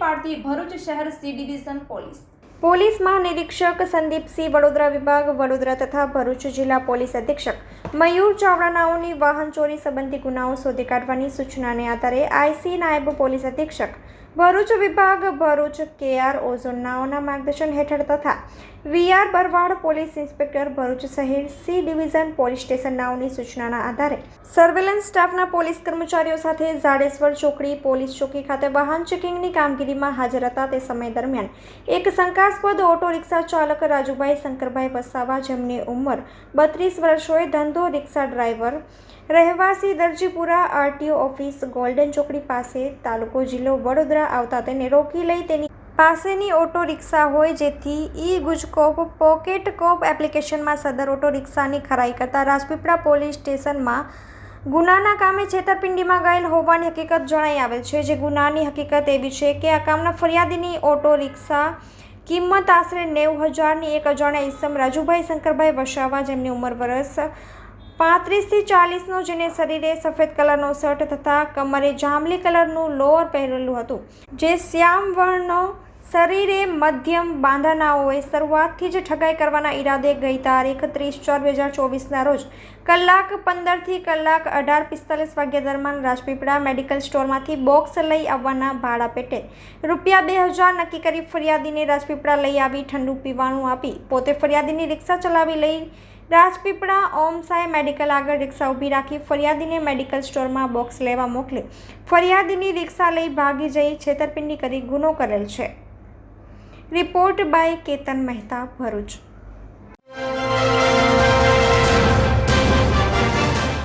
પાડતી ભરૂચ શહેર C division police. Police મહાનિરીક્ષક સંદીપસિંહ વડોદરા વિભાગ, વડોદરા તથા ભરૂચ જિલ્લા પોલીસ અધિક્ષક મયુર ચાવડાનાઓની વાહન ચોરી સંબંધી ગુનાઓ શોધી કાઢવાની સૂચનાને આધારે આઈસી નાયબ પોલીસ અધિક્ષક ભરૂચ વિભાગ, ભરૂચ કેઆર ઓઝોનાઓના માર્ગદર્શન હેઠળ તથા VR Barwad police inspector Bharuch શહેર સી ડિવિઝન પોલીસ સ્ટેશન નાઓની સૂચનાના આધારે સર્વેલન્સ સ્ટાફના પોલીસ કર્મચારીઓ સાથે ઝાડેશ્વર ચોકડી પોલીસ ચોકી ખાતે વાહન ચેકિંગની કામગીરીમાં હાજર હતા. તે સમય દરમિયાન એક શંકાસ્પદ ઓટો રિક્ષા ચાલક રાજુભાઈ શંકરભાઈ વસાવા, જેમની ઉંમર બત્રીસ વર્ષોએ ધંધો રિક્ષા ડ્રાઈવર રહેવાસી દરજીપુરા આરટીઓ ઓફિસ ગોલ્ડન ચોકડી પાસે તાલુકો જિલ્લો વડોદરા આવતા તેને રોકી લઈ તેની પાસેની ઓટો રિક્ષા હોય જેથી ઈ ગુજકોપ પોકેટ કોપ એપ્લિકેશનમાં સદર ઓટો રિક્ષાની ખરાઈ કરતા રાજપીપળા પોલીસ સ્ટેશનમાં ગુનાના કામે છેતરપિંડીમાં ગયેલ હોવાની હકીકત જણાઈ આવેલ છે. જે ગુનાની હકીકત એવી છે કે આ કામના ફરિયાદીની ઓટો રિક્ષા કિંમત આશરે નેવું હજારની એક અજાણ્યા ઈસમ રાજુભાઈ શંકરભાઈ વસાવા, જેમની ઉંમર વર્ષ પાંત્રીસથી ચાલીસનો જેને શરીરે સફેદ કલરનો શર્ટ તથા કમરે જાંબલી કલરનું લોઅર પહેરેલું હતું, જે શ્યામ વર્ણનો શરીરે મધ્યમ બાંધાનાઓએ શરૂઆતથી જ ઠગાઈ કરવાના ઈરાદે ગઈ તારીખ ત્રીસ ચાર બે હજાર ચોવીસના રોજ કલાક પંદરથી કલાક અઢાર પિસ્તાલીસ વાગ્યા દરમિયાન રાજપીપળા મેડિકલ સ્ટોરમાંથી બોક્સ લઈ આવવાના ભાડા પેટે રૂપિયા બે હજાર નક્કી કરી ફરિયાદીને રાજપીપળા લઈ આવી ઠંડુ પીવાનું આપી, પોતે ફરિયાદીની રિક્ષા ચલાવી લઈ રાજપીપળા ઓમ સાંઈ મેડિકલ આગળ રિક્ષા ઊભી રાખી ફરિયાદીને મેડિકલ સ્ટોરમાં બોક્સ લેવા મોકલી. ફરિયાદીની રિક્ષા લઈ ભાગી જઈ છેતરપિંડી કરી ગુનો કરેલ છે. Report by Ketan Mehta Bharuch.